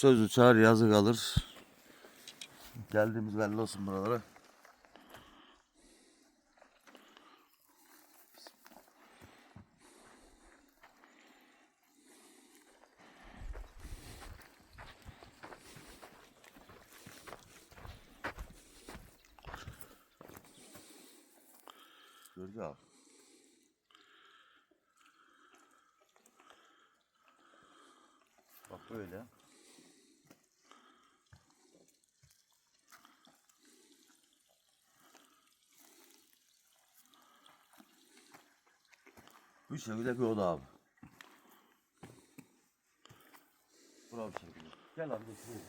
söz uçar yazı kalır. Geldiğimiz belli olsun buralara. Gördü abi. Bak böyle. Bu şekilde bir oda abi. Bravo bir şekilde. Gel abi götüreyim.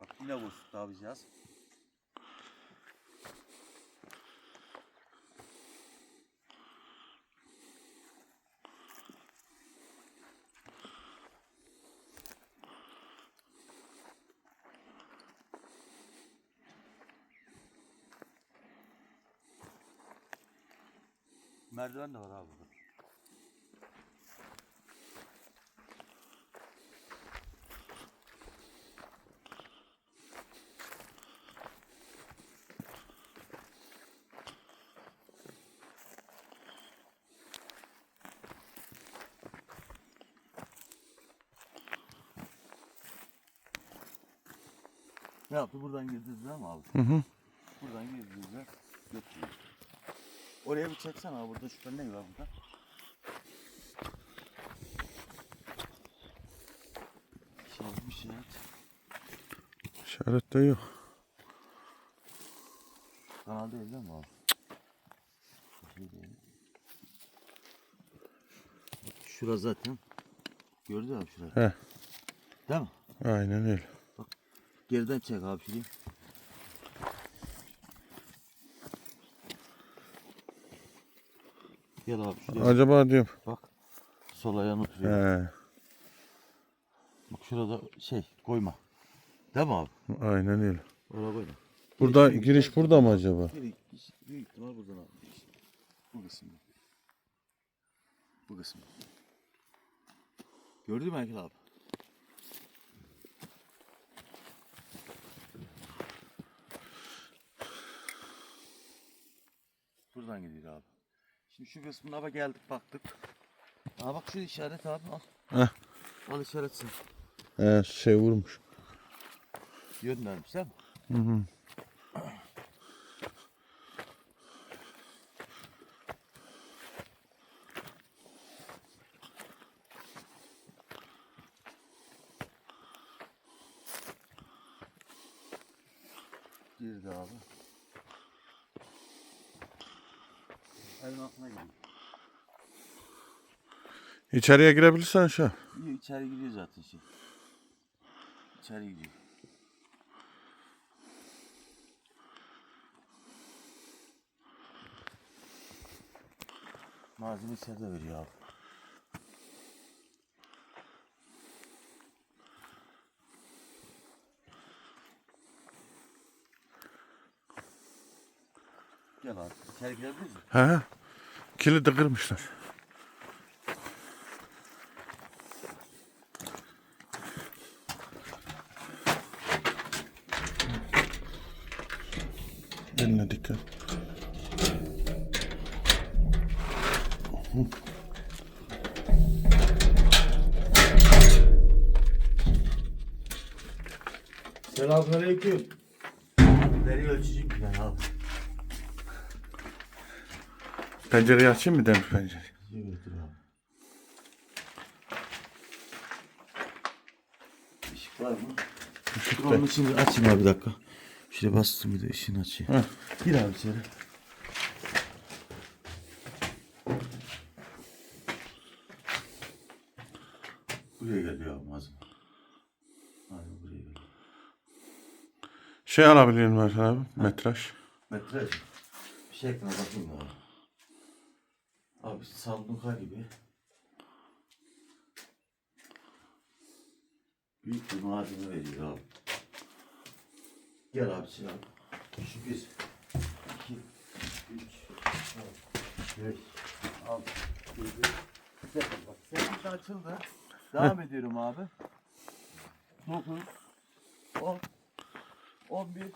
Bak yine bu daha Merdiven de var abi burada. Ne yaptı? Buradan girdiğinizde mi abi? Hı hı. Buradan girdiğinizde götürüyor. Oraya bir çeksen abi burada şurada ne var burada? Şey at. İşaret de yok. Kanal değil değil mi abi? Şey değil. Bak Şura zaten. Gördün mü şurayı? He. Değil mi? Aynen öyle. Geriden çek abi şurayı. Gel abi şuraya. Acaba diyorum. Bak. Sol ayağını oturuyor. He. Bak şurada şey koyma. Değil mi abi? Aynen öyle. Oraya koyma. Burada giriş burada mı acaba? Büyük, büyük ihtimal buradan abi. Bu kısım. Bu kısım. Gördün mü Erkin abi? Buradan gidiyor abi. Şimdi şu kısmına bak geldik baktık. Aa bak şu işaret abi al. Heh. Al işaretsin. He şey vurmuş. Yön vermiş değil mi? Hı hı. Girdi abi. İçeriye girebilirsen şu. İyi içeri gidiyor zaten şey. İçeri gidiyor. Malzeme içeride veriyor abi. Gel abi. İçeri girebilir misin? He he. Kilidi kırmışlar. Eline dikkat. Selamünaleyküm. Deri ölçücü bir tane abi. Pencereyi açayım mı demir pencere? Götür abi. Işık var mı? Işık Onun için açayım abi bir dakika. Şuraya bastım bir de ışığını açayım. Heh. Gir abi içeri. Buraya geliyor abi malzeme. Abi buraya geliyor. Şey alabilir miyim Erkan abi? Metraj. Metraj. Bir şey ekran bakayım ya. Abi sanduka gibi. Büyük bir malzeme veriyor abi. Gel abi abi. Şu bir, iki, üç, dört, 5, 6, 7, 8. Bak 8 de açıldı. Devam ediyorum abi. 9, 10, 11,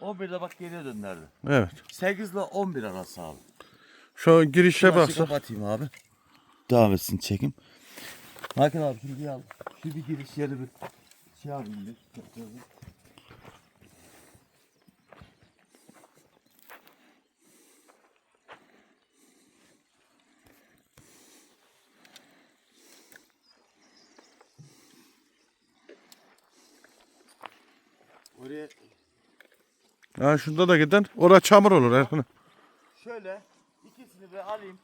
11 de bak geriye döndürdü. Evet. 8 ile 11 arası abi. Şu girişe baksak. kapatayım abi. Devam etsin çekim. Hakan abi şunu bir al. Şu bir giriş yeri bir şey alayım bir. Oraya Ha şurada da giden. Orada çamur olur Erkan. şöyle bir alayım.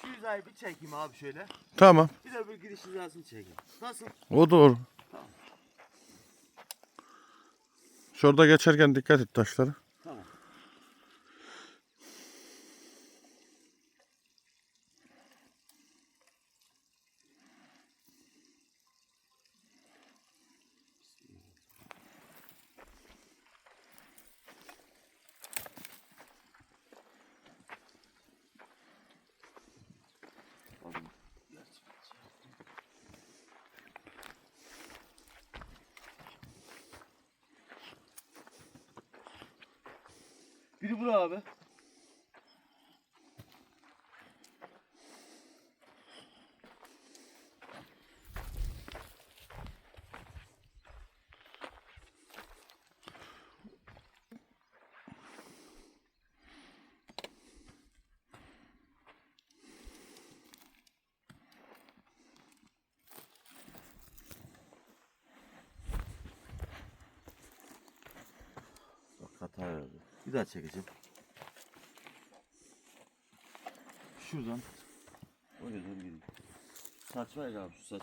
Şu yüzeyi bir çekeyim abi şöyle. Tamam. Bir de bir giriş hizasını çekeyim. Nasıl? O doğru. Şurada geçerken dikkat et taşlara. Tamam. Biri bura abi. Hata verdi. Bir daha çekeceğim. Şuradan. O yüzden gideyim. Saç var ya abi şu saç.